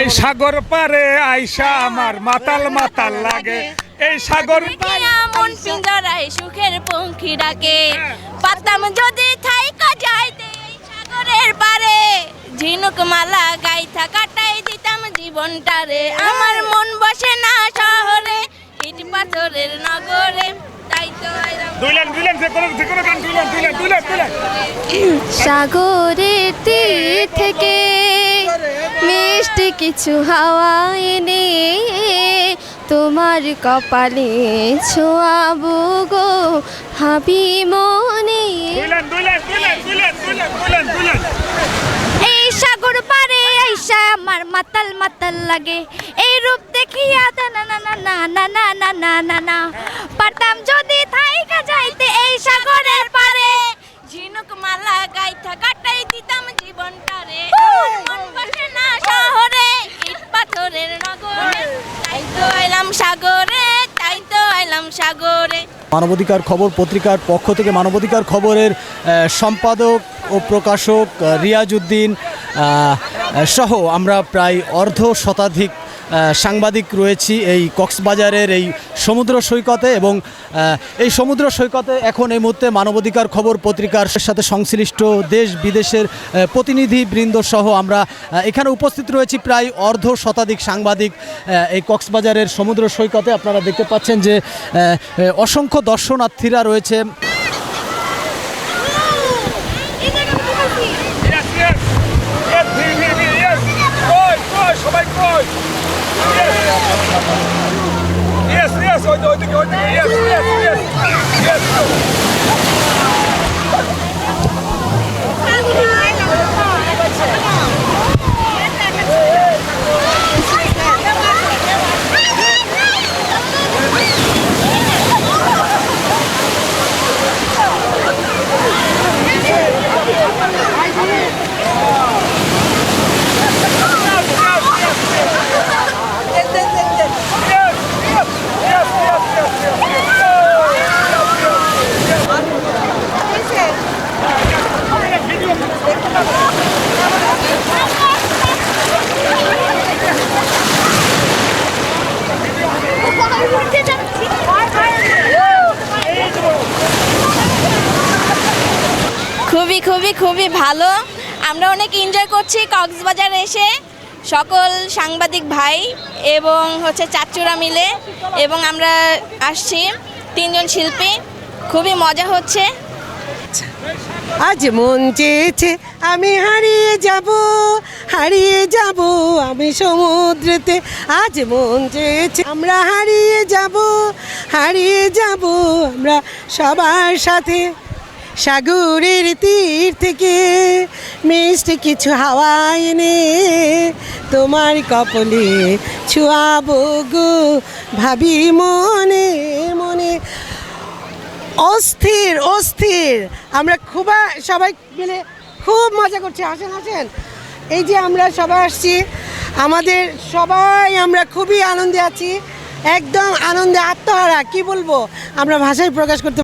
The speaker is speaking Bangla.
এই সাগর পারে আইসা আমার মাতাল মাতাল লাগে। এই সাগর মন পিঞ্জরায় সুখের পঙ্খী ডাকে। পাতাম যদি থাইকা যাইতে এই সাগরের পারে। ঝিনুক মালা গাইথা কাটাই দিতাম জীবনটারে। আমার মন বসে না শহরে ইট পাথরের নগরে। তাই তো কিছু হাওয়া এনে তোমার কপালে ছোয়াবো গো ভাবি মনে এই সাগর পারে আইসা আমার মাতাল মাতাল লাগে। এই রূপ দেখিয়া না না না না না না না না না না। পারতাম যদি থাইকা যাইতে এই সাগরের পারে ঝিনুক মালা গাইথা কাটাই দিতাম জীবনটারে মন বসে না শহরে ইট পাথরের নগরে তাই তো এলাম সাগরে, তাই তো আইলাম সাগরে। মানবাধিকার খবর পত্রিকার পক্ষ থেকে মানবাধিকার খবরের সম্পাদক ও প্রকাশক রিয়াজ উদ্দিন সহ আমরা প্রায় অর্ধ শতাধিক সাংবাদিক রয়েছি এই কক্সবাজারের এই সমুদ্র সৈকতে এবং এই সমুদ্র সৈকতে এখন এই মুহূর্তে মানবাধিকার খবর পত্রিকার সাথে সংশ্লিষ্ট দেশ বিদেশের প্রতিনিধি বৃন্দ সহ আমরা এখানে উপস্থিত রয়েছি প্রায় অর্ধ শতাধিক সাংবাদিক এই কক্সবাজারের সমুদ্র সৈকতে। আপনারা দেখতে পাচ্ছেন যে অসংখ্য দর্শনার্থীরা রয়েছে। yes, I do, I do, I do, yes, yes, yes, yes. yes. খুবই খুবই ভালো। আমরা অনেক এনজয় করছি কক্সবাজার এসে। সকল সাংবাদিক ভাই এবং হচ্ছে চাচুরা মিলে এবং আমরা আসছি তিনজন শিল্পী। খুবই মজা হচ্ছে। আজ মন চেয়েছে, আমি হারিয়ে যাব হারিয়ে যাব আমি সমুদ্রেতে। আজ মন চেয়েছে, আমরা হারিয়ে যাব হারিয়ে যাব আমরা সবার সাথে। সাগরের তীর থেকে মিষ্টি কিছু হাওয়া এনে তোমার কপলে ছুয়াবো গো। ভাবি মনে মনে। অস্থির অস্থির। আমরা খুব, সবাই মিলে খুব মজা করছি। আসেন আসেন। এই যে আমরা সবাই আসছি। আমাদের সবাই আমরা খুবই আনন্দে আছি। একদম আনন্দে আত্মহারা, কি বলব? আমরা ভাষায় প্রকাশ করতে